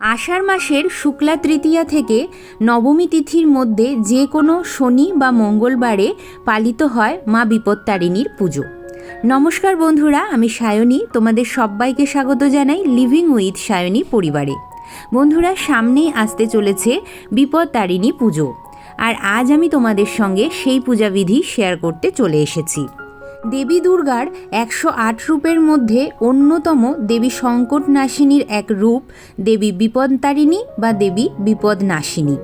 আষাঢ় মাসের শুক্লা তৃতীয়া থেকে নবমী তিথির মধ্যে যে কোনো শনি বা মঙ্গলবারে পালিত হয় মা বিপত্তারিণীর পুজো। নমস্কার বন্ধুরা, আমি সায়নী, তোমাদের সবাইকে স্বাগত জানাই লিভিং উইথ সায়নী পরিবারে। বন্ধুরা সামনেই আসতে চলেছে বিপত্তারিণী পুজো। আর আজ আমি তোমাদের সঙ্গে সেই পূজাবিধি শেয়ার করতে চলে এসেছি। দেবী দুর্গার একশো আট রূপের মধ্যে অন্যতম দেবী সংকটনাশিনীর এক রূপ, দেবী বিপদতারিণী বা দেবী বিপদনাশিনী।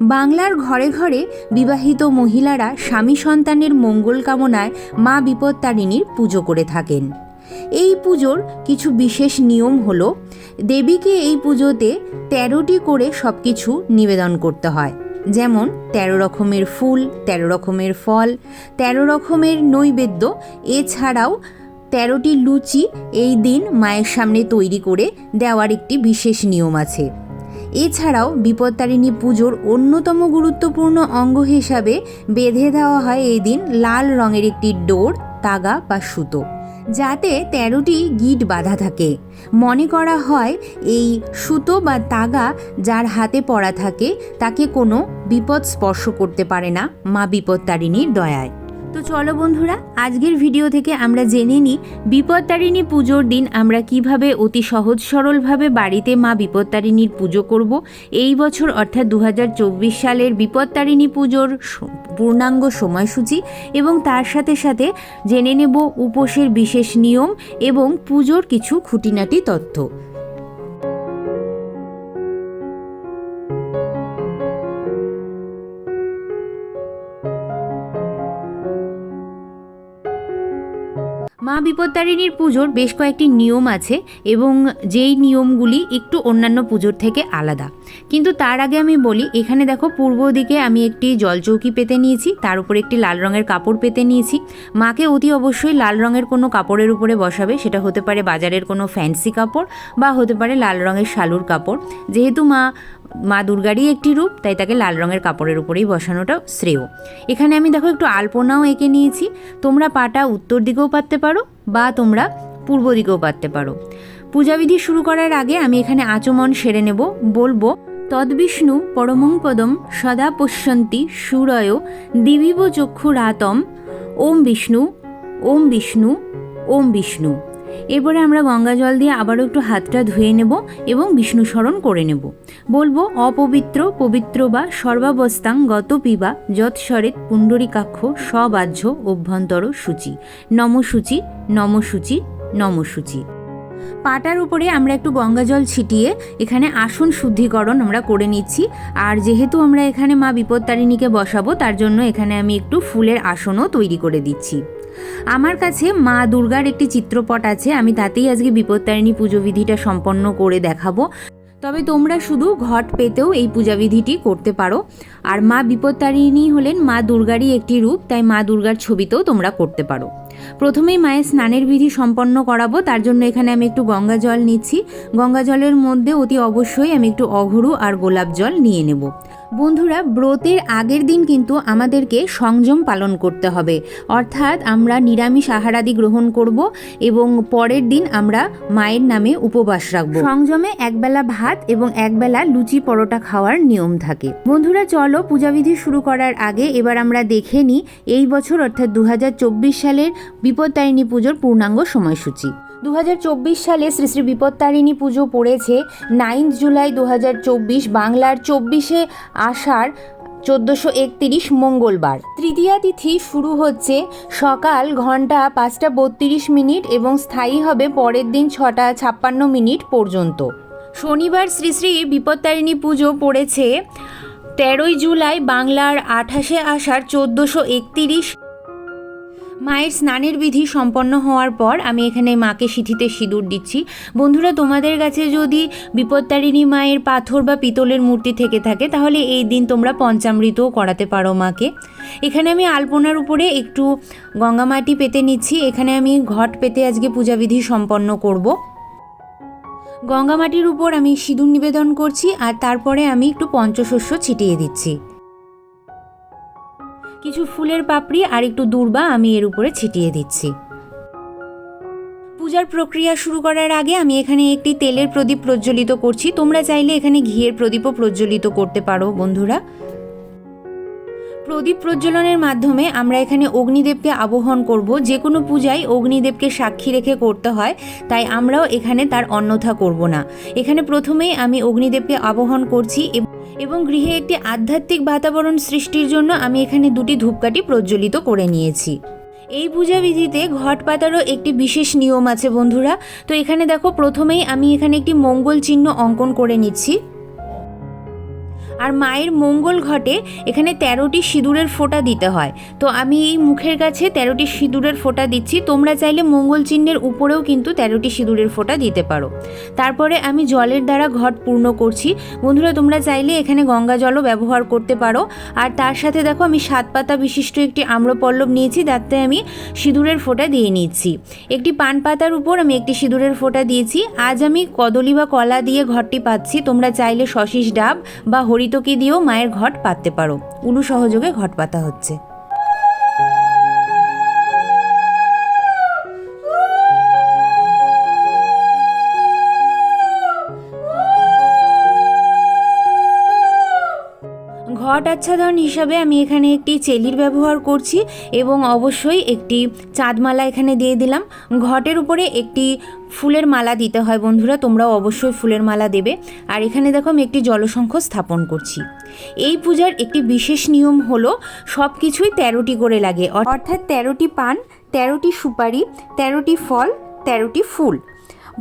বাংলার ঘরে ঘরে বিবাহিত মহিলারা স্বামী সন্তানের মঙ্গল কামনায় মা বিপদতারিণীর পুজো করে থাকেন। এই পুজোর কিছু বিশেষ নিয়ম হলো, দেবীকে এই পুজোতে তেরোটি করে সব কিছু নিবেদন করতে হয়। যেমন তেরো রকমের ফুল, তেরো রকমের ফল, তেরো রকমের নৈবেদ্য। এছাড়াও তেরোটি লুচি এই দিন মায়ের সামনে তৈরি করে দেওয়ার একটি বিশেষ নিয়ম আছে। এছাড়াও বিপত্তারিণী পুজোর অন্যতম গুরুত্বপূর্ণ অঙ্গ হিসাবে বেঁধে দেওয়া হয় এই দিন লাল রঙের একটি ডোর, তাগা বা সুতো। যাতে তেরোটি গিট বাঁধা থাকে। মনে করা হয়, এই সুতো বা তাগা যার হাতে পড়া থাকে, তাকে কোনো বিপদ স্পর্শ করতে পারে না মা বিপত্তারিণীর দয়ায়। তো চলো বন্ধুরা, আজকের ভিডিও থেকে আমরা জেনে নিই বিপত্তারিণী পুজোর দিন আমরা কীভাবে অতি সহজ সরলভাবে বাড়িতে মা বিপত্তারিণীর পুজো করব। এই বছর অর্থাৎ দু হাজার চব্বিশ সালের বিপত্তারিণী পুজোর পূর্ণাঙ্গ সময়সূচি এবং তার সাথে সাথে জেনে নেব উপোসের বিশেষ নিয়ম এবং পুজোর কিছু খুঁটিনাটি তথ্য। মা বিপত্তারিণীর পুজোর বেশ কয়েকটি নিয়ম আছে এবং যেই নিয়মগুলি একটু অন্যান্য পুজোর থেকে আলাদা। কিন্তু তার আগে আমি বলি, এখানে দেখো পূর্ব দিকে আমি একটি জলচৌকি পেতে নিয়েছি, তার উপরে একটি লাল রঙের কাপড় পেতে নিয়েছি। মাকে অতি অবশ্যই লাল রঙের কোনো কাপড়ের উপরে বসাবে, সেটা হতে পারে বাজারের কোনো ফ্যান্সি কাপড় বা হতে পারে লাল রঙের শালুর কাপড়। যেহেতু মা মা দুর্গারই একটি রূপ, তাই তাকে লাল রঙের কাপড়ের উপরেই বসানোটা শ্রেয়। এখানে আমি দেখো একটু আলপনাও এঁকে নিয়েছি। তোমরা পাটা উত্তর দিকেও পাততে পারো বা তোমরা পূর্ব দিকেও পাততে পারো। পূজাবিধি শুরু করার আগে আমি এখানে আচমন সেরে নেব, বলব, তদ্বিষ্ণু পরমং পদম সদা পশ্যন্তি সুরয় দিবিব চক্ষুরাতম, ওম বিষ্ণু ওম বিষ্ণু ওম বিষ্ণু। এরপরে আমরা গঙ্গা জল দিয়ে আবারও একটু হাতটা ধুয়ে নেব এবং বিষ্ণু স্মরণ করে নেব। বলব, অপবিত্র, পবিত্র বা সর্বাবস্থাং গত পিবা যৎসরেত পুণ্ডরিকাক্ষ সবাহ্য অভ্যন্তর সূচি। নমসূচি নমসূচি নমসূচি। পাটার উপরে আমরা একটু গঙ্গা জল ছিটিয়ে এখানে আসন শুদ্ধিকরণ আমরা করে নিচ্ছি। আর যেহেতু আমরা এখানে মা বিপত্তারিণীকে বসাবো, তার জন্য এখানে আমি একটু ফুলের আসনও তৈরি করে দিচ্ছি। আমার কাছে মা দুর্গার একটি চিত্রপট আছে, আমি তাতেই আজকে বিপত্তারিণী পুজো বিধিটা সম্পন্ন করে দেখাবো। তবে তোমরা শুধু ঘট পেতেও এই পূজাবিধিটি করতে পারো। আর মা বিপত্তারিণী হলেন মা দুর্গারই একটি রূপ, তাই মা দুর্গার ছবিতেও তোমরা করতে পারো। প্রথমেই মায়ের স্নানের বিধি সম্পন্ন করাবো, তার জন্য এখানে আমি একটু গঙ্গা জল নিচ্ছি। গঙ্গা জলের মধ্যে অতি অবশ্যই আমি একটু অঘরু আর গোলাপ জল নিয়ে নেব। বন্ধুরা, ব্রতের আগের দিন কিন্তু আমাদেরকে সংযম পালন করতে হবে। অর্থাৎ আমরা নিরামিষ আহারাদি গ্রহণ করব এবং পরের দিন আমরা মায়ের নামে উপবাস রাখব। সংযমে একবেলা ভাত এবং একবেলা লুচি পরোটা খাওয়ার নিয়ম থাকে। বন্ধুরা, চলো পূজাবিধি শুরু করার আগে এবার আমরা দেখে নিই এই বছর, অর্থাৎ দু হাজার চব্বিশ সালের বিপত্তারিণী পুজোর পূর্ণাঙ্গ সময়সূচি। দু হাজার চব্বিশ সালে শ্রী শ্রী বিপত্তারিণী পুজো পড়েছে। নাইন্থ জুলাই দু হাজার চব্বিশ বাংলার চব্বিশে আষাঢ় চোদ্দোশো একতিরিশ মঙ্গলবার। তৃতীয়া তিথি শুরু হচ্ছে সকাল ঘণ্টা পাঁচটা বত্রিশ মিনিট এবং স্থায়ী হবে পরের দিন ছটা ছাপ্পান্ন মিনিট পর্যন্ত। শনিবার শ্রী শ্রী বিপত্তারিণী পুজো পড়েছে। তেরোই জুলাই বাংলার আঠাশে আষাঢ় চোদ্দোশো একতিরিশ মায়ের স্নানের বিধি সম্পন্ন হওয়ার পর আমি এখানে মাকে সিঁথিতে সিঁদুর দিচ্ছি। বন্ধুরা, তোমাদের কাছে যদি বিপত্তারিণী মায়ের পাথর বা পিতলের মূর্তি থেকে থাকে, তাহলে এই দিন তোমরা পঞ্চামৃতও করাতে পারো মাকে। এখানে আমি আলপনার উপরে একটু গঙ্গামাটি পেতে নিচ্ছি। এখানে আমি ঘট পেতে আজকে পূজাবিধি সম্পন্ন করব। গঙ্গামাটির উপর আমি সিঁদুর নিবেদন করছি আর তারপরে আমি একটু পঞ্চশস্য ছিটিয়ে দিচ্ছি। কিছু ফুলের পাপড়ি আর একটু দূর্বা আমি এর উপরে ছিটিয়ে দিচ্ছি। পূজার প্রক্রিয়া শুরু করার আগে আমি এখানে একটি তেলের প্রদীপ প্রজ্বলিত করছি। তোমরা চাইলে এখানে ঘিয়ের প্রদীপও প্রজ্বলিত করতে পারো, বন্ধুরা। প্রদীপ প্রজ্বলনের মাধ্যমে আমরা এখানে অগ্নিদেবকে আবহন করব। যে কোনো পূজায় অগ্নিদেবকে সাক্ষী রেখে করতে হয়, তাই আমরাও এখানে তার অন্যথা করব না। এখানে প্রথমেই আমি অগ্নিদেবকে আবহন করছি এব- এবং গৃহে একটি আধ্যাত্মিক বাতাবরণ সৃষ্টির জন্য আমি এখানে দুটি ধূপকাঠি প্রজ্বলিত করে নিয়েছি। এই পূজাবিধিতে ঘট পাতারও একটি বিশেষ নিয়ম আছে বন্ধুরা। তো এখানে দেখো, প্রথমেই আমি এখানে একটি মঙ্গল চিহ্ন অঙ্কন করে নিচ্ছি। আর মায়ের মঙ্গল ঘটে এখানে তেরোটি সিঁদুরের ফোঁটা দিতে হয়। তো আমি এই মুখের কাছে তেরোটি সিঁদুরের ফোঁটা দিচ্ছি। তোমরা চাইলে মঙ্গল চিহ্নের উপরেও কিন্তু তেরোটি সিঁদুরের ফোঁটা দিতে পারো। তারপরে আমি জলের দ্বারা ঘট পূর্ণ করছি। বন্ধুরা, তোমরা চাইলে এখানে গঙ্গা জলও ব্যবহার করতে পারো। আর তার সাথে দেখো, আমি সাত পাতা বিশিষ্ট একটি আম্রপল্লব নিয়েছি। তাতে আমি সিঁদুরের ফোঁটা দিয়ে নিচ্ছি। একটি পান পাতার উপর আমি একটি সিঁদুরের ফোঁটা দিয়েছি। আজ আমি কদলি বা কলা দিয়ে ঘরটি পাচ্ছি। তোমরা চাইলে শশিস ডাব বা হরিতকি দিয়েও মায়ের ঘট পাততে পারো। উলু সহযোগে ঘট পাতা হচ্ছে। ঘট আচ্ছাদন হিসাবে আমি এখানে একটি চেলির ব্যবহার করছি এবং অবশ্যই একটি চাঁদমালা এখানে দিয়ে দিলাম। ঘটের উপরে একটি ফুলের মালা দিতে হয় বন্ধুরা, তোমরাও অবশ্যই ফুলের মালা দেবে। আর এখানে দেখো আমি একটি জলসংখ্য স্থাপন করছি। এই পূজার একটি বিশেষ নিয়ম হলো সব কিছুই তেরোটি করে লাগে। অর্থাৎ তেরোটি পান, তেরোটি সুপারি, তেরোটি ফল, তেরোটি ফুল।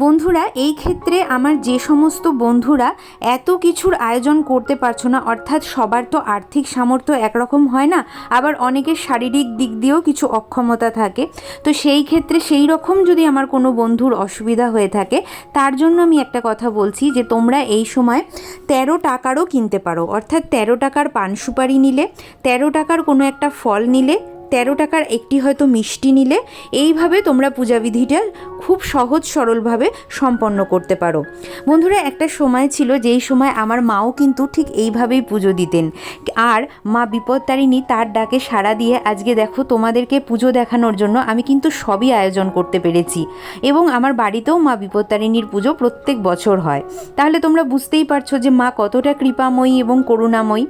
বন্ধুরা, এই ক্ষেত্রে আমার যে সমস্ত বন্ধুরা এত কিছুর আয়োজন করতে পারছ না, অর্থাৎ সবার তো আর্থিক সামর্থ্য একরকম হয় না, আবার অনেকের শারীরিক দিক দিয়েও কিছু অক্ষমতা থাকে। তো সেই ক্ষেত্রে সেই রকম যদি আমার কোনো বন্ধুর অসুবিধা হয়ে থাকে, তার জন্য আমি একটা কথা বলছি যে তোমরা এই সময় তেরো টাকারও কিনতে পারো। অর্থাৎ তেরো টাকার পান সুপারি নিলে, তেরো টাকার কোনো একটা ফল নিলে তেরো টাকার একটি হয়তো মিষ্টি নিলে, এইভাবে তোমরা পূজাবিধিটা খুব সহজ সরলভাবে সম্পন্ন করতে পারো। বন্ধুরা, একটা সময় ছিল যেই সময় আমার মাও কিন্তু ঠিক এইভাবেই পুজো দিতেন। আর মা বিপত্তারিণী তার ডাকে সাড়া দিয়ে, আজকে দেখো তোমাদেরকে পুজো দেখানোর জন্য আমি কিন্তু সবই আয়োজন করতে পেরেছি। এবং আমার বাড়িতেও মা বিপত্তারিণীর পুজো প্রত্যেক বছর হয়। তাহলে তোমরা বুঝতেই পারছ যে মা কতটা কৃপাময়ী এবং করুণাময়ী।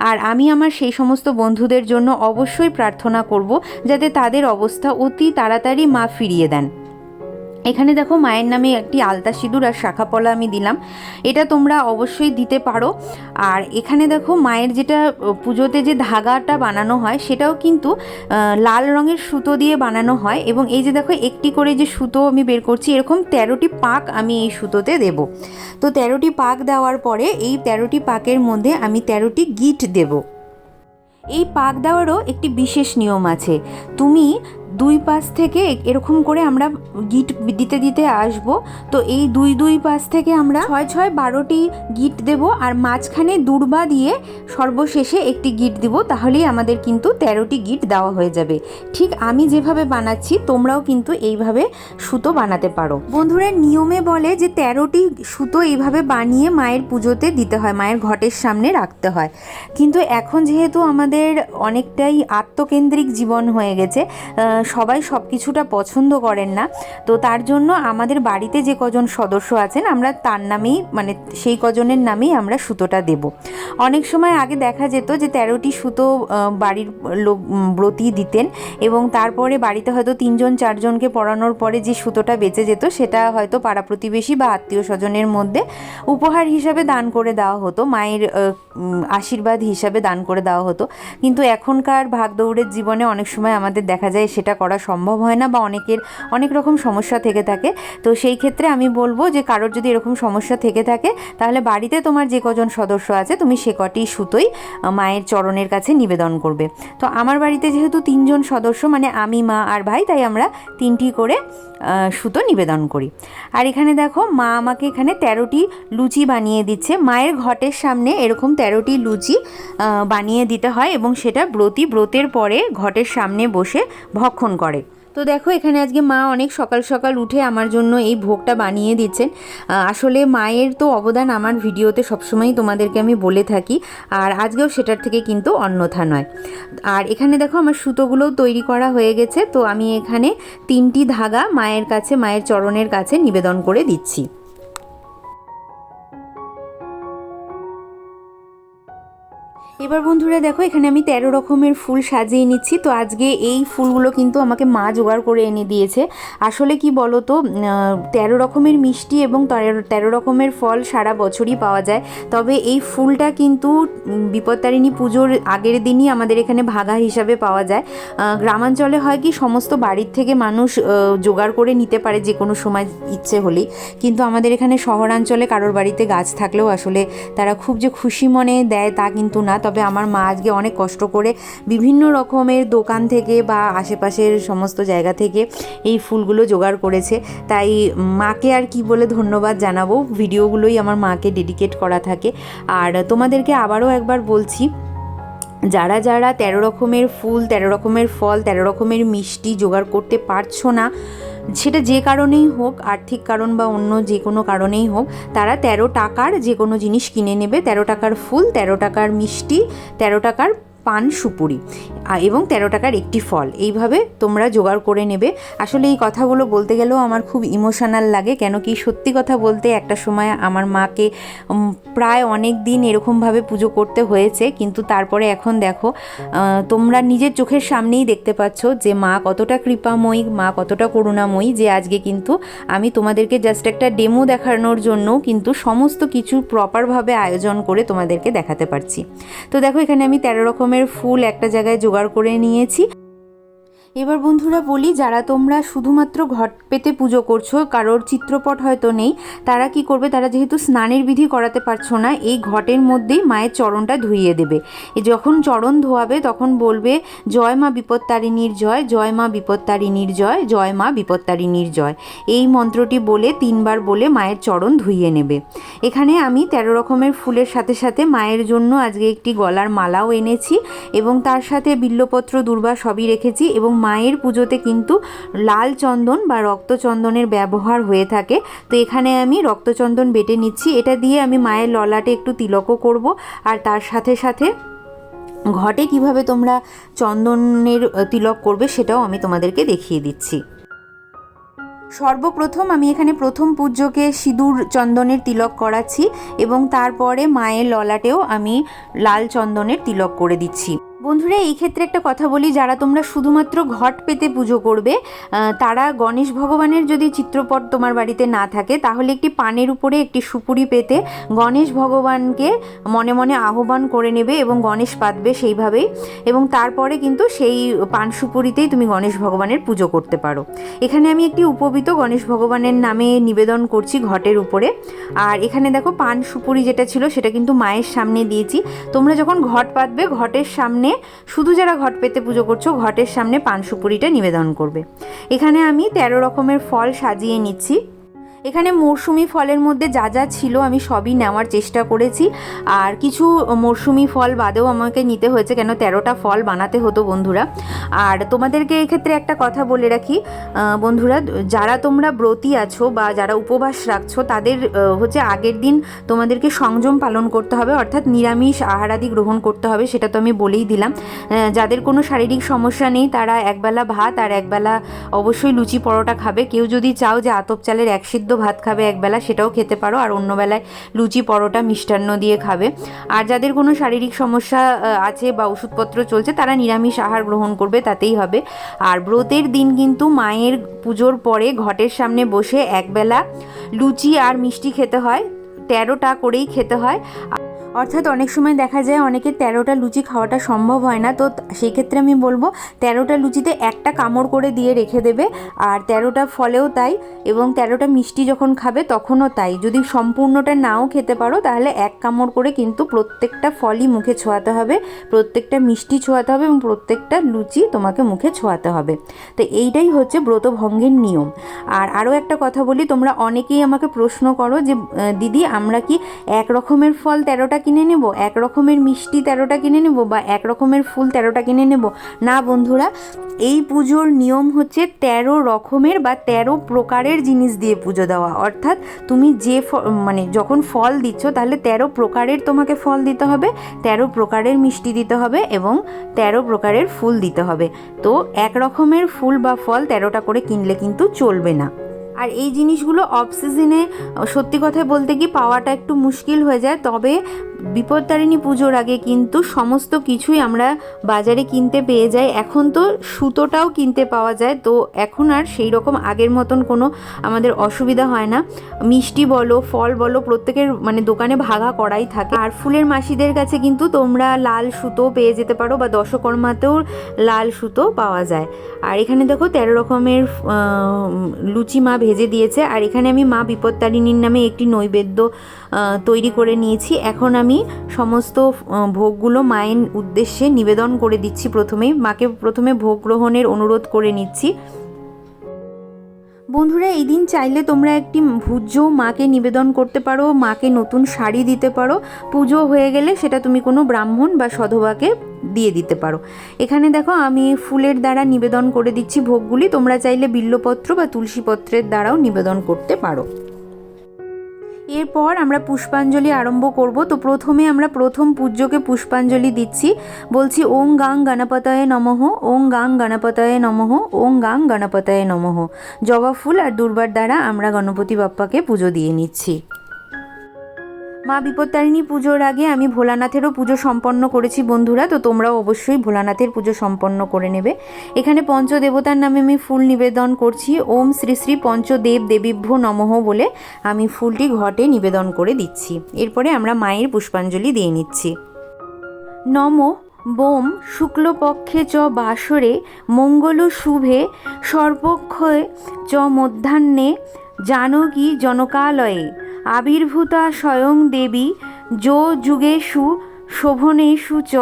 আর আমি আমার সেই সমস্ত বন্ধুদের জন্য অবশ্যই প্রার্থনা করব যাতে তাদের অবস্থা অতি তাড়াতাড়ি মা ফিরিয়ে দেন। এখানে দেখো মায়ের নামে একটি আলতা সিঁদুর আর শাখাপলা আমি দিলাম। এটা তোমরা অবশ্যই দিতে পারো। আর এখানে দেখো মায়ের যেটা পুজোতে যে ধাগাটা বানানো হয় সেটাও কিন্তু লাল রঙের সুতো দিয়ে বানানো হয় এবং এই যে দেখো একটি করে যে সুতো আমি বের করছি, এরকম তেরোটি পাক আমি এই সুতোতে দেব। তো তেরোটি পাক দেওয়ার পরে এই তেরোটি পাকের মধ্যে আমি তেরোটি গিট দেবো। এই পাক দেওয়ারও একটি বিশেষ নিয়ম আছে। তুমি দুই পাশ থেকে এরকম করে আমরা গিট দিতে দিতে আসব। তো এই দুই দুই পাশ থেকে আমরা ছয় ছয়, বারোটি গিট দেব আর মাঝখানে দুর্বা দিয়ে সর্বশেষে একটি গিট দিব, তাহলেই আমাদের কিন্তু তেরোটি গিট দেওয়া হয়ে যাবে। ঠিক আমি যেভাবে বানাচ্ছি, তোমরাও কিন্তু এইভাবে সুতো বানাতে পারো। বন্ধুরা, নিয়মে বলে যে তেরোটি সুতো এইভাবে বানিয়ে মায়ের পুজোতে দিতে হয়, মায়ের ঘটের সামনে রাখতে হয়। কিন্তু এখন যেহেতু আমাদের অনেকটাই আত্মকেন্দ্রিক জীবন হয়ে গেছে সবাই সব কিছুটা পছন্দ করেন না। তো তার জন্য আমাদের বাড়িতে যে কজন সদস্য আছেন, আমরা তার নামেই মানে সেই কজনের নামেই আমরা সুতোটা দেব। অনেক সময় আগে দেখা যেত যে তেরোটি সুতো বাড়ির লোক ব্রতী দিতেন এবং তারপরে বাড়িতে হয়তো তিনজন, চারজনকে পড়ানোর পরে যে সুতোটা বেঁচে যেত, সেটা হয়তো পাড়া প্রতিবেশী বা আত্মীয় স্বজনের মধ্যে উপহার হিসাবে দান করে দেওয়া হতো। মায়ের আশীর্বাদ হিসাবে দান করে দেওয়া হতো। কিন্তু এখনকার ভাগদৌড়ের জীবনে অনেক সময় আমাদের দেখা যায় সেটা করা সম্ভব হয় না বা অনেকের অনেক রকম সমস্যা থেকে থাকে। তো সেই ক্ষেত্রে আমি বলব যে কারোর যদি এরকম সমস্যা থেকে থাকে, তাহলে বাড়িতে তোমার যে কজন সদস্য আছে, তুমি সে কটি সুতোই মায়ের চরণের কাছে নিবেদন করবে। তো আমার বাড়িতে যেহেতু তিনজন সদস্য মানে আমি, মা আর ভাই, তাই আমরা তিনটি করে সুতো নিবেদন করি। আর এখানে দেখো, মা আমাকে এখানে তেরোটি লুচি বানিয়ে দিচ্ছে। মায়ের ঘটের সামনে এরকম তেরোটি লুচি বানিয়ে দিতে হয় এবং সেটা ব্রতি ব্রতের পরে ঘটের সামনে বসে ভক্ষণ করে। তো দেখো, এখানে আজকে মা অনেক সকাল সকাল উঠে আমার জন্য এই ভোগটা বানিয়ে দিচ্ছেন। আসলে মায়ের তো অবদান আমার ভিডিওতে সবসময়ই তোমাদেরকে আমি বলে থাকি, আর আজকেও সেটার থেকে কিন্তু অন্যথা নয়। আর এখানে দেখো, আমার সুতোগুলোও তৈরি করা হয়ে গেছে, তো আমি এখানে তিনটি ধাগা মায়ের কাছে, মায়ের চরণের কাছে নিবেদন করে দিচ্ছি। এবার বন্ধুরা দেখো, এখানে আমি তেরো রকমের ফুল সাজিয়ে নিচ্ছি। তো আজকে এই ফুলগুলো কিন্তু আমাকে মা জোগাড় করে এনে দিয়েছে। আসলে কি বলো তো তেরো রকমের মিষ্টি এবং তেরো রকমের ফল সারা বছরই পাওয়া যায়। তবে এই ফুলটা কিন্তু বিপত্তারিণী পুজোর আগের দিনই আমাদের এখানে ভাগা হিসাবে পাওয়া যায়। গ্রামাঞ্চলে হয় কি, সমস্ত বাড়ির থেকে মানুষ জোগাড় করে নিতে পারে যে কোনো সময় ইচ্ছে হলেই। কিন্তু আমাদের এখানে শহরাঞ্চলে কারোর বাড়িতে গাছ থাকলেও আসলে তারা খুব যে খুশি মনে দেয় তা কিন্তু না। তবে আমার মা আজকে অনেক কষ্ট করে বিভিন্ন রকমের দোকান থেকে বা আশেপাশের সমস্ত জায়গা থেকে এই ফুলগুলো জোগাড় করেছে। তাই মাকে আর কি বলে ধন্যবাদ জানাব। ভিডিওগুলোই আমার মাকে ডেডিকেট করা থাকে। আর তোমাদেরকে আবারও একবার বলছি, যারা যারা তেরো রকমের ফুল, তেরো রকমের ফল, তেরো রকমের মিষ্টি জোগাড় করতে পারছ না সেটা যে কারণেই হোক, আর্থিক কারণ বা অন্য যে কোনো কারণেই হোক, তারা তেরো টাকার যে কোনো জিনিস কিনে নেবে। তেরো টাকার ফুল, তেরো টাকার মিষ্টি, তেরো টাকার পান সুপুরি এবং তেরো টাকার একটি ফল। এইভাবে তোমরা জোগাড় করে নেবে। আসলে এই কথাগুলো বলতে গেলেও আমার খুব ইমোশনাল লাগে। কেন কি সত্যি কথা বলতে একটা সময় আমার মাকে প্রায় অনেক দিন এরকমভাবে পুজো করতে হয়েছে, কিন্তু তারপরে এখন দেখো তোমরা নিজের চোখের সামনেই দেখতে পাচ্ছ যে মা কতটা কৃপাময়ী, মা কতটা করুণাময়ী যে আজকে কিন্তু আমি তোমাদেরকে জাস্ট একটা ডেমো দেখানোর জন্য কিন্তু সমস্ত কিছু প্রপারভাবে আয়োজন করে তোমাদেরকে দেখাতে পারছি। তো দেখো, এখানে আমি তেরো রকমের ফুল একটা জায়গায় জোগাড় করে নিয়েছি। এবার বন্ধুরা বলি, যারা তোমরা শুধুমাত্র ঘট পেতে পুজো করছ, কারোর চিত্রপট হয়তো নেই, তারা কি করবে? তারা যেহেতু স্নানের বিধি করাতে পারছ না, এই ঘটের মধ্যেই মায়ের চরণটা ধুইয়ে দেবে। যখন চরণ ধোয়াবে, তখন বলবে, জয় মা বিপত্তারিণীর জয় জয় মা বিপত্তারিণীর জয় জয় মা বিপত্তারিণীর জয়। এই মন্ত্রটি বলে, তিনবার বলে মায়ের চরণ ধুইয়ে নেবে। এখানে আমি তেরো রকমের ফুলের সাথে সাথে মায়ের জন্য আজকে একটি গলার মালাও এনেছি এবং তার সাথে বিল্লপত্র, দুর্বা সবই রেখেছি এবং মায়ের পুজোতে কিন্তু লাল চন্দন বা রক্তচন্দনের ব্যবহার হয়ে থাকে। তো এখানে আমি রক্তচন্দন বেটে নিচ্ছি। এটা দিয়ে আমি মায়ের ললাটে একটু তিলকও করব। আর তার সাথে সাথে ঘটে কীভাবে তোমরা চন্দনের তিলক করবে সেটাও আমি তোমাদেরকে দেখিয়ে দিচ্ছি। সর্বপ্রথম আমি এখানে প্রথম পূজ্যকে সিঁদুর চন্দনের তিলক করাচ্ছি এবং তারপরে মায়ের ললাটেও আমি লাল চন্দনের তিলক করে দিচ্ছি। বন্ধুরা, এই ক্ষেত্রে একটা কথা বলি, যারা তোমরা শুধুমাত্র ঘট পেতে পুজো করবে তারা গণেশ ভগবানের যদি চিত্রপট তোমার বাড়িতে না থাকে, তাহলে একটি পানের উপরে একটি সুপুরি পেতে গণেশ ভগবানকে মনে মনে আহ্বান করে নেবে এবং গণেশ পাতবে সেইভাবেই। এবং তারপরে কিন্তু সেই পান সুপুরিতেই তুমি গণেশ ভগবানের পুজো করতে পারো। এখানে আমি একটি উপবিত গণেশ ভগবানের নামে নিবেদন করছি ঘটের উপরে। আর এখানে দেখো, পান সুপুরি যেটা ছিল, সেটা কিন্তু মায়ের সামনে দিয়েছি। তোমরা যখন ঘট পাতবে, ঘটের সামনে শুধু যারা ঘট পেতে পুজো করছ, ঘটের সামনে পান সুপুরিটা নিবেদন করবে। এখানে আমি তেরো রকমের ফল সাজিয়ে নিচ্ছি। এখানে মরশুমি ফলের মধ্যে যা যা ছিল আমি সবই নেওয়ার চেষ্টা করেছি। আর কিছু মরশুমি ফল বাদেও আমাকে নিতে হয়েছে, কেন তেরোটা ফল বানাতে হতো বন্ধুরা। আর তোমাদেরকে এক্ষেত্রে একটা কথা বলে রাখি বন্ধুরা, যারা তোমরা ব্রতী আছো বা যারা উপবাস রাখছো, তাদের হচ্ছে আগের দিন তোমাদেরকে সংযম পালন করতে হবে, অর্থাৎ নিরামিষ আহারাদি গ্রহণ করতে হবে, সেটা তো আমি বলেই দিলাম। যাদের কোনো শারীরিক সমস্যা নেই, তারা একবেলা ভাত আর একবেলা অবশ্যই লুচি পরোটা খাবে। কেউ যদি চাও যে আতপ চালের এক সিদ্ধ ভাত খাবে একবেলা সেটাও খেতে পারো। আর অন্য বেলায় লুচি, পরোটা, মিষ্টান্ন দিয়ে খাবে। আর যাদের কোনো শারীরিক সমস্যা আছে বা ওষুধপত্র চলছে, তারা নিরামিষ আহার গ্রহণ করবে, তাতেই হবে। আর ব্রতের দিন কিন্তু মায়ের পুজোর পরে ঘটের সামনে বসে একবেলা লুচি আর মিষ্টি খেতে হয়। তেরোটা করেই খেতে হয়। অর্থাৎ অনেক সময় দেখা যায় অনেকে তেরোটা লুচি খাওয়াটা সম্ভব হয় না, তো সেই ক্ষেত্রে আমি বলব তেরোটা লুচিতে একটা কামড় করে দিয়ে রেখে দেবে, আর তেরোটা ফলেও তাই, এবং তেরোটা মিষ্টি যখন খাবে তখনও তাই। যদি সম্পূর্ণটা নাও খেতে পারো, তাহলে এক কামড় করে কিন্তু প্রত্যেকটা ফলই মুখে ছোঁয়াতে হবে, প্রত্যেকটা মিষ্টি ছোঁয়াতে হবে এবং প্রত্যেকটা লুচি তোমাকে মুখে ছোঁয়াতে হবে। তো এইটাই হচ্ছে ব্রতভঙ্গের নিয়ম। আর আরও একটা কথা বলি, তোমরা অনেকেই আমাকে প্রশ্ন করো যে দিদি, আমরা কি এক রকমের ফল তেরোটা কিনে নেব, এক রকমের মিষ্টি তেরোটা কিনে নেব বা এক রকমের ফুল তেরোটা কিনে নেব। না বন্ধুরা, এই পুজোর নিয়ম হচ্ছে তেরো রকমের বা তেরো প্রকারের জিনিস দিয়ে পুজো দেওয়া। অর্থাৎ তুমি যে মানে যখন ফল দিচ্ছ, তাহলে তেরো প্রকারের তোমাকে ফল দিতে হবে, তেরো প্রকারের মিষ্টি দিতে হবে এবং তেরো প্রকারের ফুল দিতে হবে। তো এক রকমের ফুল বা ফল তেরোটা করে কিনলে কিন্তু চলবে না। আর এই জিনিসগুলো অফ সিজনে সত্যি কথা বলতে কি, পাওয়াটা একটু মুশকিল হয়ে যায়। তবে বিপত্তারিণী পুজোর আগে কিন্তু সমস্ত কিছুই আমরা বাজারে কিনতে পেয়ে যাই। এখন তো সুতোটাও কিনতে পাওয়া যায়, তো এখন আর সেই রকম আগের মতন কোনো আমাদের অসুবিধা হয় না। মিষ্টি বলো, ফল বলো, প্রত্যেকের মানে দোকানে ভাগা করাই থাকে। আর ফুলের মাসিদের কাছে কিন্তু তোমরা লাল সুতো পেয়ে যেতে পারো বা দশকর্মাতেও লাল সুতো পাওয়া যায়। আর এখানে দেখো তেরো রকমের লুচি মা ভেজে দিয়েছে। আর এখানে আমি মা বিপত্তারিণীর নামে একটি নৈবেদ্য তৈরি করে নিয়েছি। এখন আমি সমস্ত ভোগগুলো মায়ের উদ্দেশ্যে নিবেদন করে দিচ্ছি প্রথমেই। মাকে প্রথমে ভোগ গ্রহণের অনুরোধ করে নিচ্ছি। বন্ধুরা, এই দিন চাইলে তোমরা একটি ভুজ্য মাকে নিবেদন করতে পারো, মাকে নতুন শাড়ি দিতে পারো। পুজো হয়ে গেলে সেটা তুমি কোনো ব্রাহ্মণ বা সধবাকে দিয়ে দিতে পারো। এখানে দেখো, আমি ফুলের দ্বারা নিবেদন করে দিচ্ছি ভোগগুলি। তোমরা চাইলে বিল্লপত্র বা তুলসীপত্রের দ্বারাও নিবেদন করতে পারো। এরপর আমরা পুষ্পাঞ্জলি আরম্ভ করব। তো প্রথমে আমরা প্রথম পূজ্যকে পুষ্পাঞ্জলি দিচ্ছি। বলছি, ওং গাং গণপতায় নমঃ, ওং গাং গণপতায় নমঃ, ওং গাং গণপতায় নমঃ। জবা ফুল আর দুর্বার দ্বারা আমরা গণপতি বাপ্পাকে পুজো দিয়ে নিচ্ছি। মা বিপত্তারিণী পুজোর আগে আমি ভোলানাথেরও পুজো সম্পন্ন করেছি, বন্ধুরা। তো তোমরাও অবশ্যই ভোলানাথের পুজো সম্পন্ন করে নেবে। এখানে পঞ্চদেবতার নামে আমি ফুল নিবেদন করছি। ওম শ্রী শ্রী পঞ্চদেব দেবীভ্য নমঃ বলে আমি ফুলটি ঘটে নিবেদন করে দিচ্ছি। এরপরে আমরা মায়ের পুষ্পাঞ্জলি দিয়ে নিচ্ছি। নম বোম শুক্লপক্ষে চ বাসরে মঙ্গল শুভে সর্বক্ষয়ে চ মধ্যাহ্নে জানকী জনকালয়ে আবির্ভূতা স্বয়ং দেবী যো যুগেষু শোভনেষু চ।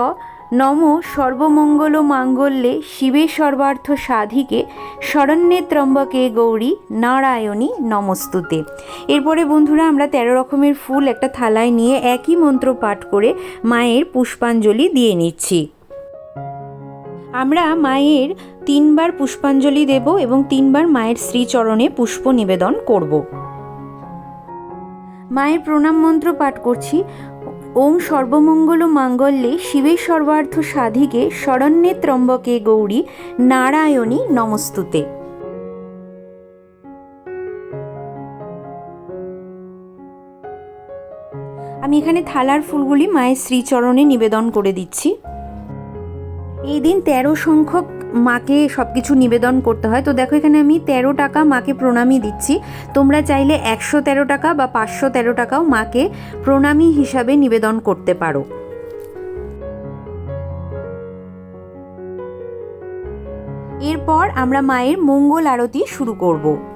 নম সর্বমঙ্গল মাঙ্গল্যে শিবে সর্বার্থ সাধিকে শরণ্যে ত্রম্বকে গৌরী নারায়ণী নমস্তুতে। এরপরে বন্ধুরা আমরা তেরো রকমের ফুল একটা থালায় নিয়ে একই মন্ত্র পাঠ করে মায়ের পুষ্পাঞ্জলি দিয়ে নিচ্ছি। আমরা মায়ের তিনবার পুষ্পাঞ্জলি দেব এবং তিনবার মায়ের শ্রীচরণে পুষ্প নিবেদন করব। মায়ের প্রণাম মন্ত্র পাঠ করছি। ওম সর্বমঙ্গল মাঙ্গল্যে শিবের সর্বার্থ সাধিকে শরণ্যে ত্রম্বকে গৌরী নারায়ণী নমস্তুতে। আমি এখানে থালার ফুলগুলি মায়ের শ্রীচরণে নিবেদন করে দিচ্ছি। এই দিন তেরো সংখ্যক মাকে সব কিছু নিবেদন করতে হয়। তো দেখো এখানে আমি তেরো টাকা মাকে প্রণামী দিচ্ছি। তোমরা চাইলে একশো তেরো টাকা বা পাঁচশো তেরো টাকাও মাকে প্রণামী হিসাবে নিবেদন করতে পারো। এরপর আমরা মায়ের মঙ্গল আরতি শুরু করব।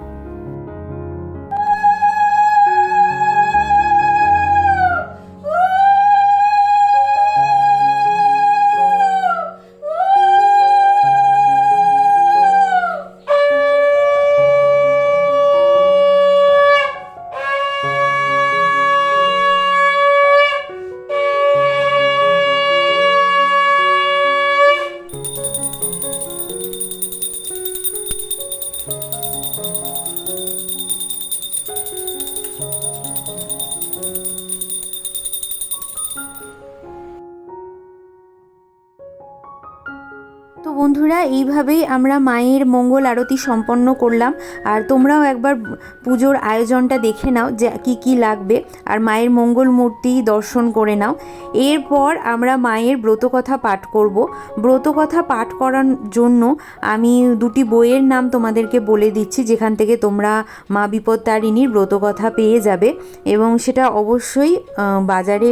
এইভাবেই আমরা মায়ের মঙ্গল আরতি সম্পন্ন করলাম। আর তোমরাও একবার পুজোর আয়োজনটা দেখে নাও যে কি কি লাগবে। আর মায়ের মঙ্গল মূর্তি দর্শন করে নাও। এরপর আমরা মায়ের ব্রতকথা পাঠ করব। ব্রতকথা পাঠ করার জন্য আমি দুটি বইয়ের নাম তোমাদেরকে বলে দিচ্ছি, যেখান থেকে তোমরা মা বিপত্তারিণীর ব্রতকথা পেয়ে যাবে। এবং সেটা অবশ্যই বাজারে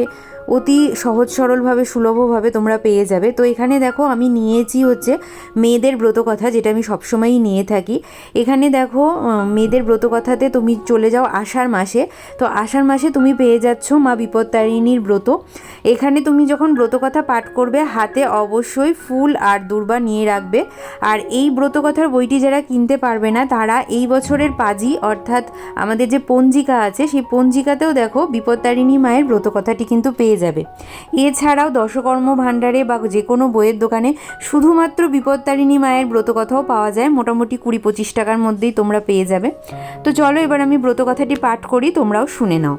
অতি সহজ সরলভাবে, সুলভভাবে তোমরা পেয়ে যাবে। তো এখানে দেখো আমি নিয়েছি হচ্ছে মেয়েদের ব্রতকথা, যেটা আমি সবসময়ই নিয়ে থাকি। এখানে দেখো মেয়েদের ব্রতকথাতে তুমি চলে যাও আষাঢ় মাসে। তো আষাঢ় মাসে তুমি পেয়ে যাচ্ছ মা বিপত্তারিণীর ব্রত। এখানে তুমি যখন ব্রতকথা পাঠ করবে, হাতে অবশ্যই ফুল আর দুর্বা নিয়ে রাখবে। আর এই ব্রতকথার বইটি যারা কিনতে পারবে না, তারা এই বছরের পাজি, অর্থাৎ আমাদের যে পঞ্জিকা আছে, সেই পঞ্জিকাতেও দেখো বিপত্তারিণী মায়ের ব্রতকথাটি কিন্তু পেয়ে পেয়ে যাবে। এছাড়াও দশকর্ম ভাণ্ডারে বা যে কোনো বইয়ের দোকানে শুধুমাত্র বিপত্তারিণী মায়ের ব্রতকথাও পাওয়া যায়। মোটামুটি কুড়ি পঁচিশ টাকার মধ্যেই তোমরা পেয়ে যাবে। তো চলো এবার আমি ব্রতকথাটি পাঠ করি, তোমরাও শুনে নাও।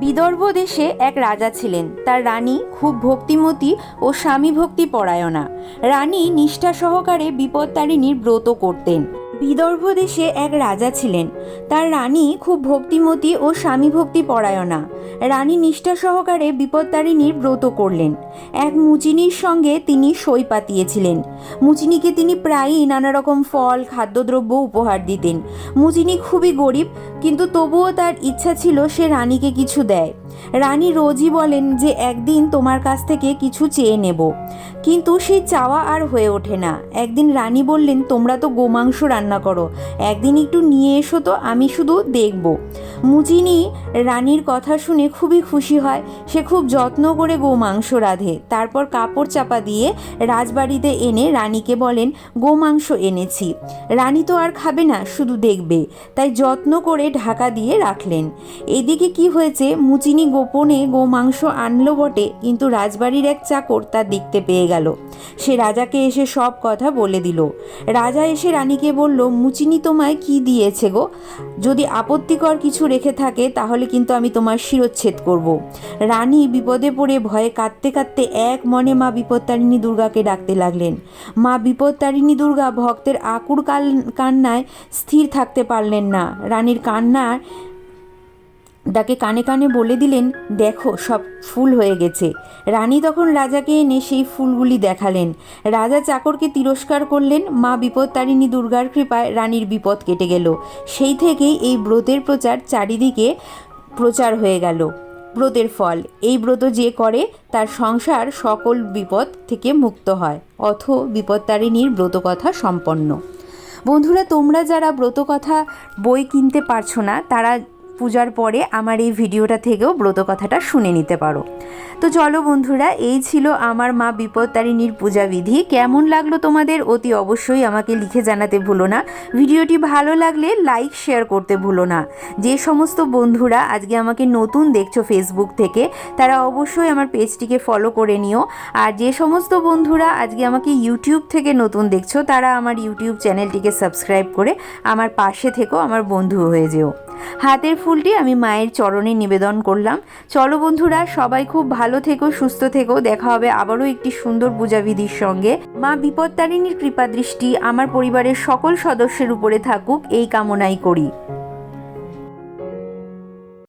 বিদর্ভ দেশে এক রাজা ছিলেন। তার রানী খুব ভক্তিমতী ও স্বামী ভক্তি পরায়ণা। রানী নিষ্ঠা সহকারে বিপত্তারিণীর ব্রত করতেন। বিদর্ভ দেশে এক রাজা ছিলেন। তার রানী খুব ভক্তিমতী ও স্বামী ভক্তি পরায়ণা। রানী নিষ্ঠা সহকারে বিপত্তারিণীর ব্রত করলেন। এক মুচিনির সঙ্গে তিনি সই পাতিয়েছিলেন। মুচিনিকে তিনি প্রায়ই নানা রকম ফল, খাদ্যদ্রব্য উপহার দিতেন। মুচিনি খুবই গরিব কিন্তু তবুও তার ইচ্ছা ছিল সে রানীকে কিছু দেয়। রানী রোজই বলেন যে একদিন তোমার কাছ থেকে কিছু চেয়ে নেব। কিন্তু সেই চাওয়া আর হয়ে ওঠে না। একদিন রানী বললেন, তোমরা তো গোমাংস রান্না করো। একদিন একটু নিয়ে এসো তো, আমি শুধু দেখব। মুচিনি রানীর কথা শুনে খুবই খুশি হয়। সে খুব যত্ন করে গোমাংস রাঁধে। তারপর কাপড় চাপা দিয়ে রাজবাড়িতে এনে রানীকে বলেন, গোমাংস এনেছি। রানী তো আর খাবে না, শুধু দেখবে। তাই যত্ন করে ঢাকা দিয়ে রাখলেন। এদিকে কি হয়েছে, মুচিনি গোপনে গোমাংস আনলো বটে, কিন্তু রাজবাড়ির এক চাকর তা দেখতে পেয়ে গেল। সে রাজাকে এসে সব কথা বলে দিল। রাজা এসে রানীকে বলল, মুচিনি তোমায় কি দিয়েছে গো? যদি আপত্তিকর কিছু রেখে থাকে, তাহলে কিন্তু আমি তোমার শিরচ্ছেদ করব। রানী বিপদে পড়ে ভয়ে কাঁদতে কাঁদতে এক মনে মা বিপত্তারিণী দুর্গাকে ডাকতে লাগলেন। মা বিপত্তারিণী দুর্গা ভক্তের আকুর কান্নায় স্থির থাকতে পারলেন না। রানীর কান্নার তাকে কানে কানে বলে দিলেন, দেখো, সব ফুল হয়ে গেছে। রানী তখন রাজাকে এনে সেই ফুলগুলি দেখালেন। রাজা চাকরকে তিরস্কার করলেন, মা বিপত্তারিণী দুর্গার কৃপায় রানীর বিপদ কেটে গেল। সেই থেকেই এই ব্রতের প্রচার চারিদিকে প্রচার হয়ে গেল। ব্রতের ফল, এই ব্রত যে করে, তার সংসার সকল বিপদ থেকে মুক্ত হয়, অথ বিপত্তারিণীর ব্রতকথা সম্পন্ন। বন্ধুরা তোমরা যারা ব্রতকথা বই কিনতে পারছ না তারা পূজার পরে আমার এই ভিডিওটা থেকেও ব্রত কথাটা শুনে নিতে পারো। তো চলো বন্ধুরা, এই ছিল আমার মা বিপত্তারিণীর পূজা বিধি। কেমন লাগল তোমাদের? অতি অবশ্যই আমাকে লিখে জানাতে ভুলো না। ভিডিওটি ভালো লাগলে লাইক, শেয়ার করতে ভুলো না। যে সমস্ত বন্ধুরা আজকে আমাকে নতুন দেখছ ফেসবুক থেকে, তারা অবশ্যই আমার পেজটিকে ফলো করে নিও। আর যে সমস্ত বন্ধুরা আজকে আমাকে ইউটিউব থেকে নতুন দেখছ, তারা আমার ইউটিউব চ্যানেলটিকে সাবস্ক্রাইব করে আমার পাশে থেকেও আমার বন্ধু হয়ে যেও। হাতের ফুলটি আমি মায়ের চরণে নিবেদন করলাম। চলো বন্ধুরা, সবাই খুব ভালো থেকো, সুস্থ থেকো। দেখা হবে আবারও একটি সুন্দর পূজাবিধির সঙ্গে। মা বিপত্তারিণীর কৃপা দৃষ্টি আমার পরিবারের সকল সদস্যের উপরে থাকুক, এই কামনাই করি।